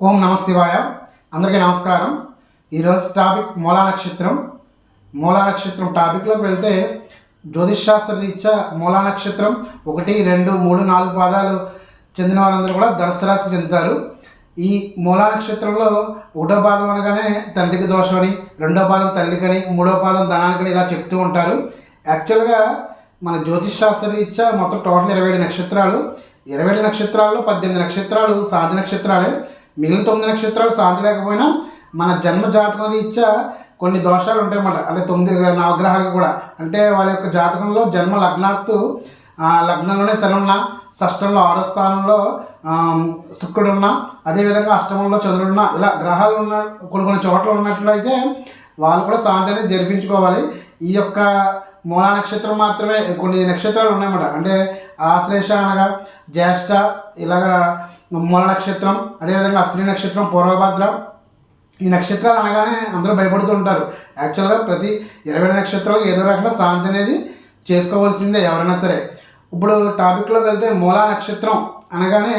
ఓం నమ శివాయ. అందరికీ నమస్కారం. ఈరోజు టాపిక్ మూలా నక్షత్రం. మూలా నక్షత్రం టాపిక్లోకి వెళ్తే జ్యోతిష్శాస్త్ర రీత్యా మూలా నక్షత్రం ఒకటి రెండు మూడు నాలుగు పాదాలు చెందిన వారందరూ కూడా ధనుసు రాశి చెందుతారు. ఈ మూలా నక్షత్రంలో ఒకటో పాదం అనగానే తండ్రికి దోషమని రెండో పాదం తల్లికని మూడో పాదం ధనానికని ఇలా చెప్తూ ఉంటారు. యాక్చువల్గా మన జ్యోతిష్శాస్త్ర రీత్యా మొత్తం టోటల్ ఇరవై ఏడు నక్షత్రాలు. ఇరవై ఏడు నక్షత్రాల్లో పద్దెనిమిది నక్షత్రాలు సాధి నక్షత్రాలే. మిగిలిన తొమ్మిది నక్షత్రాలు శాంతి లేకపోయినా మన జన్మ జాతకం రీత్యా కొన్ని దోషాలు ఉంటాయి అన్నమాట అంటే తొమ్మిది నవగ్రహాలు కూడా. అంటే వాళ్ళ యొక్క జాతకంలో జన్మ లగ్నాత్తు లగ్నంలోనే శని షష్టంలో ఆరో స్థానంలో ఆ, అదేవిధంగా అష్టమంలో చంద్రుడున్న ఇలా గ్రహాలు ఉన్న కొన్ని కొన్ని చోట్ల ఉన్నట్లయితే వాళ్ళు కూడా శాంతి అనేది జరిపించుకోవాలి. ఈ యొక్క మూలా నక్షత్రం మాత్రమే కొన్ని నక్షత్రాలు ఉన్నాయన్నమాట. అంటే ఆశ్లేష అనగా జ్యేష్ఠ ఇలాగా మూల నక్షత్రం అదేవిధంగా అశ్విని నక్షత్రం పూర్వభద్ర. ఈ నక్షత్రాలు అనగానే అందరూ భయపడుతూ ఉంటారు. యాక్చువల్గా ప్రతి ఇరవై నక్షత్రాలు ఏదో రకంగా శాంతి అనేది చేసుకోవాల్సిందే ఎవరైనా సరే. ఇప్పుడు టాపిక్లోకి వెళ్తే మూలా నక్షత్రం అనగానే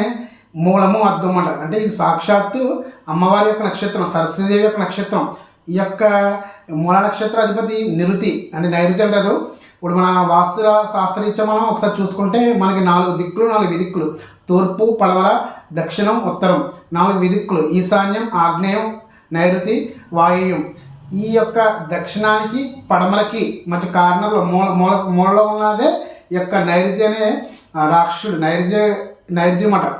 మూలము అర్థం అంటారు అంటే ఇది సాక్షాత్తు అమ్మవారి యొక్క నక్షత్రం సరస్వతిదేవి యొక్క నక్షత్రం. ఈ యొక్క మూల నక్షత్ర అధిపతి నిరుతి అంటే నైరుతి అంటారు. ఇప్పుడు మన వాస్తు శాస్త్రరీత్యా మనం ఒకసారి చూసుకుంటే మనకి నాలుగు దిక్కులు నాలుగు విదిక్కులు. తూర్పు పడవల దక్షిణం ఉత్తరం. నాలుగు విదిక్కులు. ఈశాన్యం ఆగ్నేయం నైరుతి వాయుయం ఈ యొక్క దక్షిణానికి పడమరకి మధ్య కార్నర్లో మూల మూల మూలలో ఉన్నదే ఈ యొక్క నైరుతి అనే రాక్షుడు రాక్షసుడు. నైరుతి నైరుతి మఠం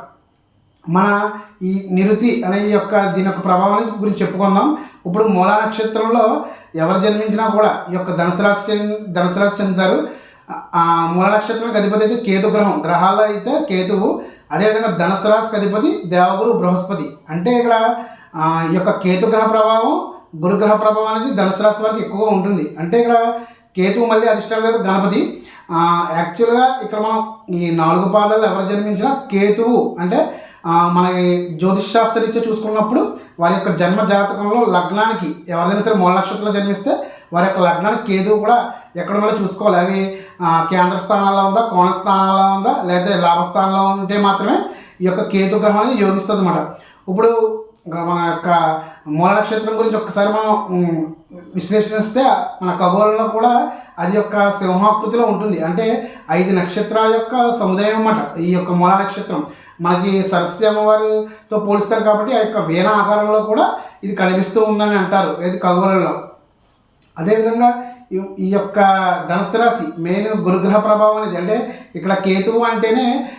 మన ఈ నిరుతి అనే యొక్క దీని యొక్క ప్రభావాన్ని గురించి చెప్పుకుందాం. ఇప్పుడు మూలా నక్షత్రంలో ఎవరు జన్మించినా కూడా ఈ యొక్క ధనుసు రాశి ధనుసు రాశి చెందుతారు. ఆ- మూల నక్షత్రం అధిపతి అయితే కేతు గ్రహం. గ్రహాల్లో అయితే కేతువు. అదేవిధంగా ధనుసు రాశికి అధిపతి దేవగురు బృహస్పతి. అంటే ఇక్కడ ఈ యొక్క కేతు గ్రహ ప్రభావం గురుగ్రహ ప్రభావం అనేది ధనుసు రాశి వారికి ఎక్కువగా ఉంటుంది. అంటే ఇక్కడ కేతువు మళ్ళీ అధిష్టానం గారు గణపతి. యాక్చువల్గా ఇక్కడ మనం ఈ నాలుగు పాదాలు ఎవరు జన్మించినా కేతువు. అంటే మన మనకి చూసుకున్నప్పుడు వారి యొక్క జన్మ జాతకంలో లగ్నానికి ఎవరిదైనా సరే మూల నక్షత్రంలో జన్మిస్తే వారి యొక్క లగ్నానికి కేతువు కూడా ఎక్కడ మళ్ళీ చూసుకోవాలి. అవి కేంద్ర స్థానాల్లో ఉందా కోణ స్థానాల్లో ఉందా లేదా లాభస్థానంలో ఉంటే మాత్రమే ఈ యొక్క కేతు గ్రహం అనేది యోగిస్తుంది అన్నమాట ఇప్పుడు మన యొక్క మూల నక్షత్రం గురించి ఒక్కసారి మనం విశ్లేషిస్తే మన ఖగోళంలో కూడా అది యొక్క సింహాకృతిలో ఉంటుంది. అంటే ఐదు నక్షత్రాల యొక్క సముదాయం అన్నమాట. ఈ యొక్క మూల నక్షత్రం మనకి సరస్వతి అమ్మవారితో పోలుస్తారు కాబట్టి ఆ యొక్క వీణ ఆకారంలో కూడా ఇది కనిపిస్తూ ఉందని అంటారు. ఇది ఖగోళంలో. అదేవిధంగా ఈ- యొక్క ధనుసు రాశి మెయిన్ గురుగ్రహ ప్రభావం అనేది అంటే ఇక్కడ కేతువు అంటేనే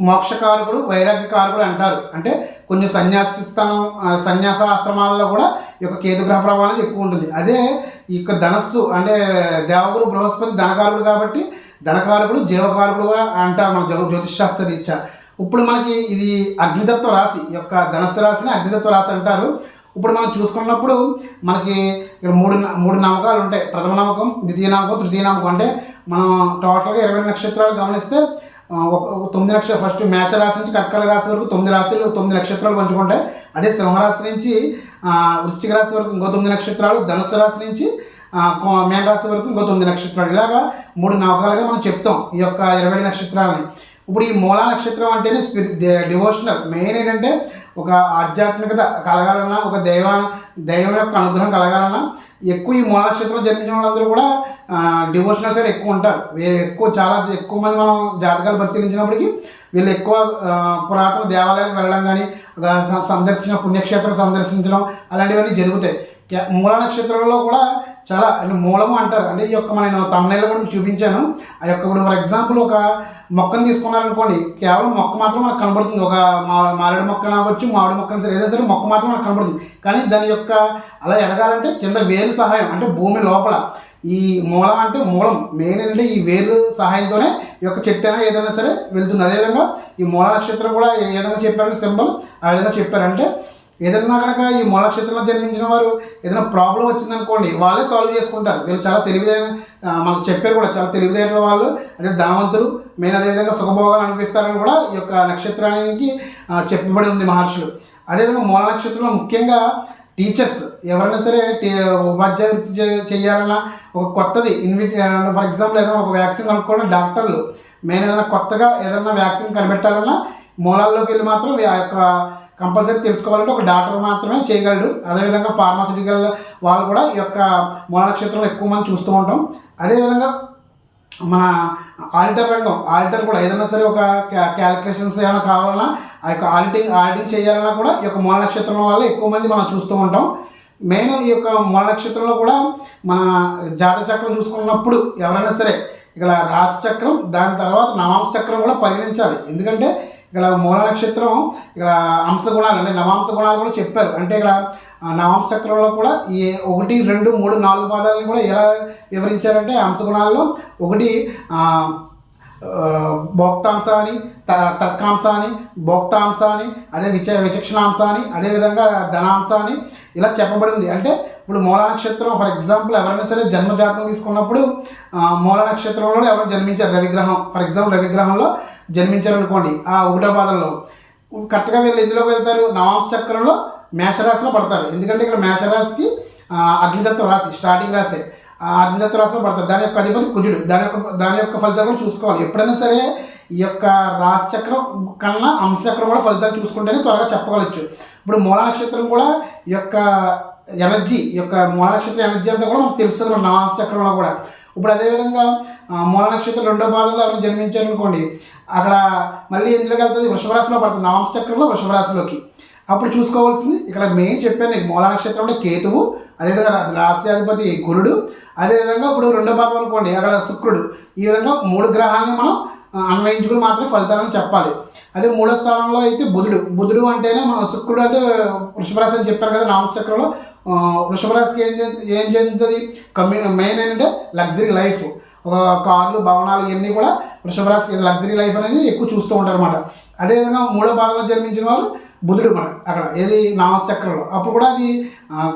మోక్షకారకుడు వైరాగ్యకారకుడు అంటారు. అంటే కొన్ని సన్యాసి స్థానం సన్యాస ఆశ్రమాలలో కూడా ఈ యొక్క కేతుగ్రహ ప్రభావం అనేది ఎక్కువ ఉంటుంది. అదే ఈ యొక్క ధనస్సు అంటే దేవగురు బృహస్పతి ధనకారకుడు కాబట్టి ధనకారకుడు జీవకారకుడు కూడా అంటారు మన జ్యో జ్యోతిష్ రీత్యా. ఇప్పుడు మనకి ఇది అగ్నితత్వ రాశి యొక్క ధనస్సు రాశిని అగ్నితత్వ రాశి అంటారు. ఇప్పుడు మనం చూసుకున్నప్పుడు మనకి ఇక్కడ మూడు మూడు నమ్మకాలు ఉంటాయి. ప్రథమ నమ్మకం ద్వితీయ నమ్మకం తృతీయ నమ్మకం అంటే మనం టోటల్గా ఇరవై నక్షత్రాలు గమనిస్తే ఒక తొమ్మిది నక్ష ఫస్ట్ మేష రాశి నుంచి కర్కట రాశి వరకు తొమ్మిది రాశులు తొమ్మిది నక్షత్రాలు పంచుకుంటాయి. అదే సింహరాశి నుంచి వృశ్చిక రాశి వరకు ఇంకో తొమ్మిది నక్షత్రాలు ధనుసు రాశి నుంచి ఆ, రాశి వరకు ఇంకో తొమ్మిది నక్షత్రాలు. ఇలాగా మూడు నవకాలుగా మనం చెప్తాం ఈ యొక్క ఇరవై నక్షత్రాలని. ఇప్పుడు ఈ మూలా నక్షత్రం అంటేనే స్పిరి డివోషనల్ మెయిన్ ఏంటంటే ఒక ఆధ్యాత్మికత కలగాలన్నా ఒక దైవ దైవం యొక్క అనుగ్రహం కలగాలన్నా ఎక్కువ ఈ మూల నక్షత్రం జన్మించిన వాళ్ళందరూ కూడా డివోషనల్ సైడ్ ఎక్కువ ఉంటారు. వీళ్ళు ఎక్కువ చాలా ఎక్కువ మంది మనం జాతకాలు పరిశీలించినప్పటికీ వీళ్ళు ఎక్కువ పురాతన దేవాలయాలకు వెళ్ళడం కానీ సందర్శన పుణ్యక్షేత్రం సందర్శించడం అలాంటివన్నీ జరుగుతాయి. మూల నక్షత్రంలో కూడా చాలా అంటే మూలము అంటారు. అంటే ఈ యొక్క నేను తమిళలో కూడా మీకు చూపించాను. ఆ యొక్క ఇప్పుడు ఫర్ ఎగ్జాంపుల్ ఒక మొక్కను తీసుకున్నారనుకోండి కేవలం మొక్క మాత్రం మనకు కనబడుతుంది. ఒక మా మారేడు మొక్క అవ్వచ్చు మామిడి మొక్క సరే ఏదైనా సరే మొక్క మాత్రం మనకు కనబడుతుంది. కానీ దాని యొక్క అలా ఎదగాలంటే కింద వేలు సహాయం అంటే భూమి లోపల ఈ మూలం అంటే మూలం మెయిన్ అంటే ఈ వేలు సహాయంతోనే ఈ యొక్క చెట్టు అయినా ఏదైనా సరే వెళ్తుంది. అదేవిధంగా ఈ మూల నక్షత్రం కూడా ఏ విధంగా చెప్పారంటే సింబల్ ఆ విధంగా చెప్పారంటే ఏదైనా కనుక ఈ మూల జన్మించిన వారు ఏదైనా ప్రాబ్లం వచ్చిందనుకోండి వాళ్ళే సాల్వ్ చేసుకుంటారు. వీళ్ళు చాలా తెలివిదైన మనకు చెప్పారు కూడా చాలా తెలివితేటల వాళ్ళు. అదే ధనవంతులు మెయిన్ అదేవిధంగా సుఖభోగాలు అనిపిస్తారని కూడా ఈ యొక్క నక్షత్రానికి చెప్పబడి ఉంది మహర్షులు. అదేవిధంగా మూల నక్షత్రంలో ముఖ్యంగా టీచర్స్ ఎవరైనా సరే టీ ఉపాధ్యాయ వృత్తి చేయాలన్నా ఒక కొత్తది. ఇన్విట్ ఫర్ ఎగ్జాంపుల్ ఏదైనా ఒక వ్యాక్సిన్ కనుక్కోవడం డాక్టర్లు. మెయిన్ ఏదైనా కొత్తగా ఏదైనా వ్యాక్సిన్ కనిపెట్టాలన్నా మూలాల్లోకి వెళ్ళి మాత్రం ఆ యొక్క కంపల్సరీ తెలుసుకోవాలంటే ఒక డాక్టర్ మాత్రమే చేయగలడు. అదేవిధంగా ఫార్మాసిటికల్ వాళ్ళు కూడా ఈ యొక్క మూలక్షేత్రంలో ఎక్కువ మంది చూస్తూ ఉంటాం. అదేవిధంగా మన ఆడిటర్ రంగం ఆడిటర్ కూడా ఏదైనా సరే ఒక క్యాలిక్యులేషన్స్ ఏమైనా కావాలన్నా ఆ యొక్క ఆడిటింగ్ ఆడిటింగ్ చేయాలన్నా కూడా ఈ యొక్క మూల నక్షత్రం వల్ల ఎక్కువ మంది మనం చూస్తూ ఉంటాం. మెయిన్ ఈ యొక్క మూల నక్షత్రంలో కూడా మన జాతక చక్రం చూసుకున్నప్పుడు ఎవరైనా సరే ఇక్కడ రాశి చక్రం దాని తర్వాత నవాంశ చక్రం కూడా పరిగణించాలి. ఎందుకంటే ఇక్కడ మూల నక్షత్రం ఇక్కడ అంశ గుణాలు అంటే నవాంశ గుణాలు కూడా చెప్పారు. అంటే ఇక్కడ నవాంశ చక్రంలో కూడా ఈ ఒకటి రెండు మూడు నాలుగు పాదాలను కూడా ఎలా వివరించారంటే అంశ గుణాల్లో ఒకటి భోక్తాంశ అని త- తర్కాంశ అని భోక్తాంశ అని అదే విచ విచక్షణాంశ అని అదేవిధంగా ధనాంశ అని ఇలా చెప్పబడింది. అంటే ఇప్పుడు మూల నక్షత్రం ఫర్ ఎగ్జాంపుల్ ఎవరైనా సరే జన్మజాతకం తీసుకున్నప్పుడు ఆ, మూల నక్షత్రంలో ఎవరు జన్మించారు? రవిగ్రహం. ఫర్ ఎగ్జాంపుల్ రవిగ్రహంలో జన్మించారు అనుకోండి ఆ ఒకటో పాదంలో. కరెక్ట్గా వీళ్ళు ఎందులోకి వెళ్తారు? నవాంశ చక్రంలో మేషరాశిలో పడతారు. ఎందుకంటే ఇక్కడ మేషరాశికి అగ్నిదత్త రాశి స్టార్టింగ్ రాశి. ఆ అగ్నిదత్త రాశిలో పడతారు. దాని యొక్క అధిపతి కుజుడు. దాని యొక్క దాని యొక్క ఫలితాలు కూడా చూసుకోవాలి. ఎప్పుడైనా సరే ఈ యొక్క రాశి చక్రం కన్నా అంశ చక్రం కూడా ఫలితాలు చూసుకుంటేనే త్వరగా చెప్పగలచ్చు. ఇప్పుడు మూల నక్షత్రం కూడా ఈ యొక్క ఎనర్జీ యొక్క మూల నక్షత్రం ఎనర్జీ అంతా కూడా మనకు తెలుస్తుంది మన నవాంశ చక్రంలో కూడా. ఇప్పుడు అదేవిధంగా మూల నక్షత్రం రెండో పాదంలో ఎవరైనా జన్మించారు అనుకోండి అక్కడ మళ్ళీ ఎందులోకి వెళ్తుంది? వృషభరాశిలో పడుతుంది. నవాంశ చక్రంలో అప్పుడు చూసుకోవాల్సింది ఇక్కడ మెయిన్ చెప్పాను నీకు మూల నక్షత్రంలో కేతువు అదేవిధంగా రాష్ట్రాధిపతి గురుడు అదేవిధంగా ఇప్పుడు రెండో భాగం అనుకోండి అక్కడ శుక్రుడు. ఈ విధంగా మూడు గ్రహాలను మనం అన్వయించుకుని మాత్రం ఫలితాలను చెప్పాలి. అదే మూడో స్థానంలో అయితే బుధుడు. బుధుడు అంటేనే మన శుక్రుడు అంటే వృషభరాశి అని చెప్పారు కదా నామచక్రంలో ఆ, వృషభ రాశికి ఏం ఏం చెందుతుంది? కమ్యూ మెయిన్ ఏంటంటే లగ్జరీ లైఫ్ కార్లు భవనాలు ఇవన్నీ కూడా వృషభ రాశికి లగ్జరీ లైఫ్ అనేది ఎక్కువ చూస్తూ ఉంటారు అనమాట అదేవిధంగా మూడో భాగంలో జన్మించిన వారు బుధుడు మన అక్కడ ఏది నామచక్రంలో. అప్పుడు కూడా అది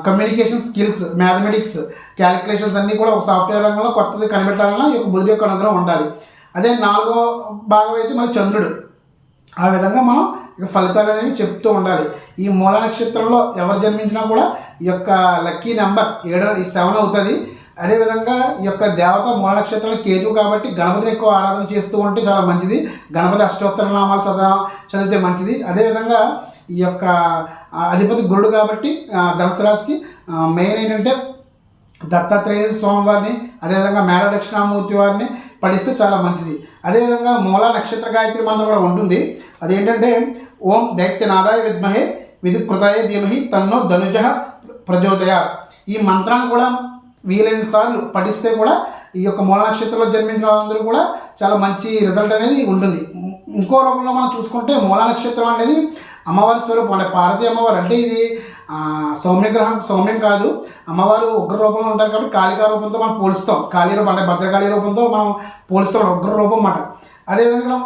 కమ్యూనికేషన్ స్కిల్స్ మ్యాథమెటిక్స్ క్యాలిక్యులేషన్స్ అన్నీ కూడా ఒక సాఫ్ట్వేర్ రంగంలో కొత్తది కనిపెట్టాలన్నా ఈ యొక్క బుధుడు యొక్క అనుగ్రహం ఉండాలి. అదే నాలుగో భాగం అయితే మన చంద్రుడు. ఆ విధంగా మనం ఇక ఫలితాలు అనేవి చెప్తూ ఉండాలి. ఈ మూల నక్షత్రంలో ఎవరు జన్మించినా కూడా ఈ యొక్క లక్కీ నెంబర్ ఏడో ఈ సెవెన్ అవుతుంది. అదేవిధంగా ఈ యొక్క దేవత మూల నక్షత్రం కేతు కాబట్టి గణపతిని ఎక్కువ ఆరాధన చేస్తూ ఉంటే చాలా మంచిది. గణపతి అష్టోత్తర నామాలు చదవ చదివితే మంచిది. అదేవిధంగా ఈ యొక్క అధిపతి గురుడు కాబట్టి ధనుసు రాశికి మెయిన్ ఏంటంటే దత్తాత్రేయ స్వామి వారిని అదేవిధంగా మేళ దక్షిణామూర్తి వారిని పఠిస్తే చాలా మంచిది. అదేవిధంగా మూల నక్షత్ర గాయత్రి మంత్రం కూడా ఉంటుంది. అదేంటంటే ఓం దైత్యనాదాయ విద్మహే విధికృతాయ ధీమహి తన్నో ధనుజ ప్రజోదయ ఈ మంత్రాన్ని కూడా వీలైన సార్లు పఠిస్తే కూడా ఈ యొక్క మూల నక్షత్రంలో జన్మించిన వాళ్ళందరూ కూడా చాలా మంచి రిజల్ట్ అనేది ఉంటుంది. ఇంకో రూపంలో మనం చూసుకుంటే మూల నక్షత్రం అనేది అమ్మవారి స్వరూపం. అంటే పార్వతీ అమ్మవారు అంటే ఇది సౌమ్యగ్రహం సౌమ్యం కాదు. అమ్మవారు ఉగ్ర రూపంలో ఉంటారు కాబట్టి కాళికా రూపంతో మనం పోలుస్తాం. కాళీ రూపం అంటే భద్రకాళి రూపంతో మనం పోలుస్తాం ఉగ్ర రూపం అన్నమాట అదేవిధంగా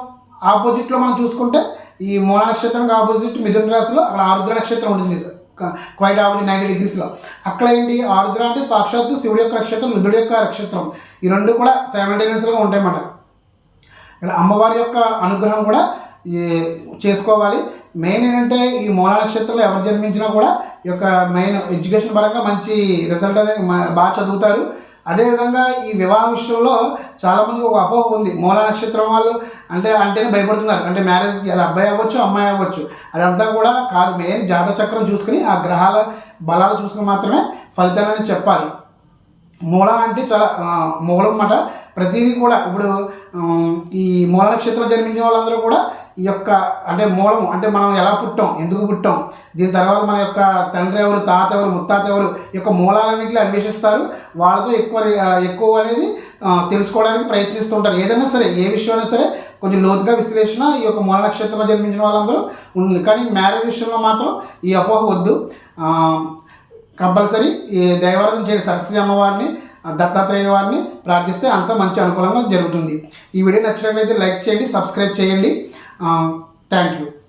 ఆపోజిట్లో మనం చూసుకుంటే ఈ మూల నక్షత్రం ఆపోజిట్ మిథున రాశిలో అక్కడ ఆరుద్ర నక్షత్రం ఉంటుంది. క్వైట్ ఆపోజిట్ నైంటీ డిగ్రీస్లో అక్కడ ఏంటి? ఆరుద్ర అంటే సాక్షాత్తు శివుడి యొక్క నక్షత్రం రుద్రుడి యొక్క నక్షత్రం. ఈ రెండు కూడా సైమల్టేనియస్గా ఉంటాయన్నమాట. ఇక్కడ అమ్మవారి యొక్క అనుగ్రహం కూడా చేసుకోవాలి. మెయిన్ ఏంటంటే ఈ మూల నక్షత్రంలో ఎవరు జన్మించినా కూడా ఈ యొక్క మెయిన్ ఎడ్యుకేషన్ పరంగా మంచి రిజల్ట్ అనేది బాగా చదువుతారు. అదేవిధంగా ఈ వివాహ విషయంలో చాలామందికి ఒక అపోహ ఉంది. మూల నక్షత్రం వాళ్ళు అంటే అంటేనే భయపడుతున్నారు. అంటే మ్యారేజ్కి అది అబ్బాయి అవ్వచ్చు అమ్మాయి అవ్వచ్చు. అదంతా కూడా కాదు. మెయిన్ జాతక చక్రం చూసుకుని ఆ గ్రహాల బలాలు చూసుకుని మాత్రమే ఫలితాలని చెప్పాలి. మూల అంటే చాలా మూలం అన్నమాట. ప్రతిదీ కూడా ఇప్పుడు ఈ మూల నక్షత్రం జన్మించిన వాళ్ళందరూ కూడా ఈ యొక్క అంటే మూలం అంటే మనం ఎలా పుట్టాం ఎందుకు పుట్టాం దీని తర్వాత మన యొక్క తండ్రి ఎవరు తాత ఎవరు ముత్తాత ఎవరు ఈ యొక్క మూలాలన్నింటినీ అన్వేషిస్తారు. వాళ్ళతో ఎక్కువ ఎక్కువ అనేది తెలుసుకోవడానికి ప్రయత్నిస్తుంటారు. ఏదైనా సరే ఏ విషయమైనా సరే కొంచెం లోతుగా విశ్లేషణ ఈ యొక్క మూల నక్షత్రంలో జన్మించిన వాళ్ళందరూ ఉంది కానీ మ్యారేజ్ విషయంలో మాత్రం ఈ అపోహ వద్దు. కంపల్సరీ ఈ దైవార్థం చేయండి. సరస్వతి అమ్మవారిని దత్తాత్రేయ వారిని ప్రార్థిస్తే అంత మంచి అనుకూలంగా జరుగుతుంది. ఈ వీడియో నచ్చినట్లయితే లైక్ చేయండి సబ్స్క్రైబ్ చేయండి. Uh, thank you.